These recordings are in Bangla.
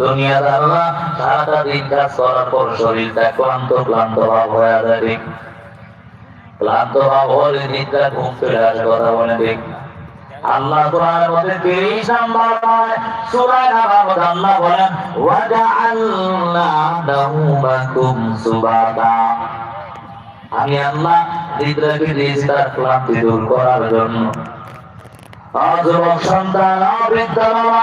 দুনিয়াদাররা সারাটা দিন ক্লান্ত ক্লান্ত ভাব হয়ে যাবে। ক্লান্ত ভাব হলে ঘুম চলে আসে, কথা বলে দেখ। আল্লাহ কোরআনের মধ্যে 30 নাম্বার পায় সূরা নাবার মধ্যে আল্লাহ বলেন ওয়া জাআলনা নাওমাকুম সুবাতা। আমি আল্লাহ নিদ্রাকে দিয়েছি তার ক্লান্তি দূর করার জন্য। অযুবক সন্তান অবৃদ্ধ বাবা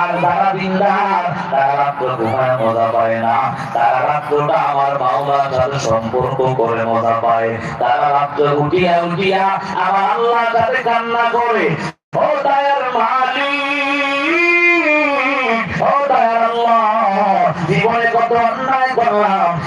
আর যারা দিনদার, তারা রাত্র ঘুমায়, মজা পায় না। তারা রাত্রটা আমার মাওলার সাথে সম্পর্ক করে মজা পায়। তারা রাত্র উঠিয়া উঠিয়া আমার আল্লাহর সাথে কান্না করে। ও দয়ার মালিক আল্লাহ, জীবনে কত অন্যায়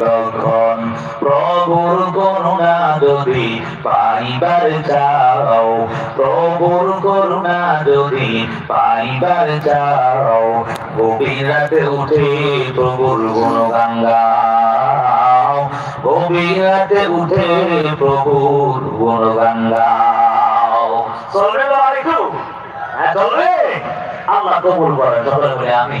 তখন প্রভুর করুণা যদি পাইবার চাও, প্রভুর করুণা যদি পাইবার চাও। গভীর উঠে প্রভুর গুণগান গাও গভীর উঠে প্রভুর বাবা একটু হ্যাঁ চলবে? আল্লাহ কবুল করেন, সকলে বলে আমি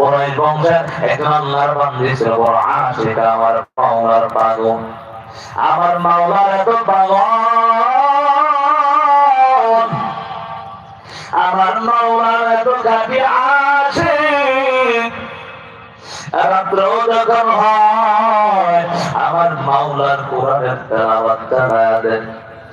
ওরাই বংশের একজন আল্লাহর বান্দি ছিল, বড় আমার মাওলার পাগল আমার মাওলার এত পাগল আমার মাওলার এত গাবি আছে। রাত্র যখন হয়, আমার মাওলার কোরআনের তেলাওয়াত দেন।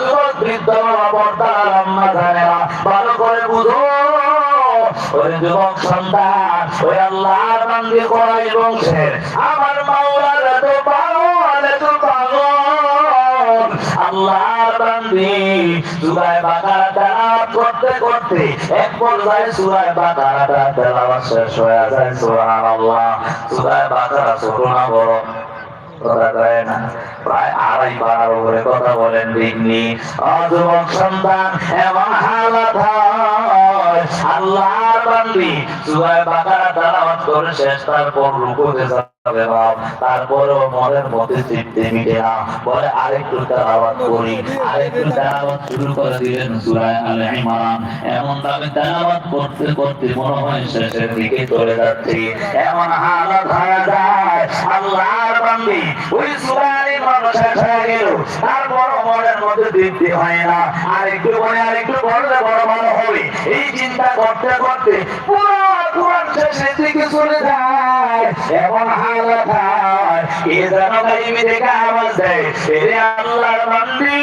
যুবক বৃদ্ধ বাবা বর্তার আম্মা জানেরা ভালো করে বুঝো। ওরে যুবক সন্তান ওই আল্লাহর বান্দি করাই বংশের। আমার মাওলার এত পাগল এত শেষ হয়ে যায়, সুবহানাল্লাহ। সুরায় বাকারা ছোট না বড়। কথা সুরায় মনের মধ্যে মিটে না। আরেকটু করি। আরেকটু শুরু করে দিলেন সূরা আলে এমন ভাবে করতে করতে মনে হয় শেষের দিকে চলে যাচ্ছে। এমন হালত হয়ে যায় আল্লাহর ওই শেষ হয়ে গেল। মনের মধ্যে হয় না। আরেকটু পরে আরেকটু পড়লে বড় ভালো হবে। এই চিন্তা করতে করতে পুরো কোরআন দিকে চলে যায়। এমন হালত হয় এ যেন আওয়াজ দেয়। আল্লাহর বান্দি,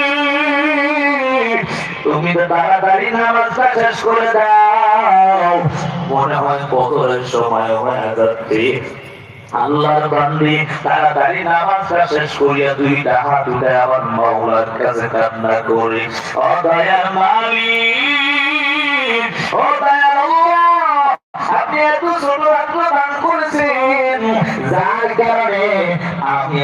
তুমি তো তাড়াতাড়ি নামাজটা শেষ করে দাও। মনে হয় কতরের সময় হয়ে যাচ্ছে। আল্লাহর বান্দি, তাড়াতাড়ি নামাজটা শেষ করিয়া দুইটা হাত উঠে আমার মাওলার কাছে কান্না করে। ও দয়ার মালিক, ও দয়ার আপনি এত ছোট রাত্র করেছেন। যার কারণে আমি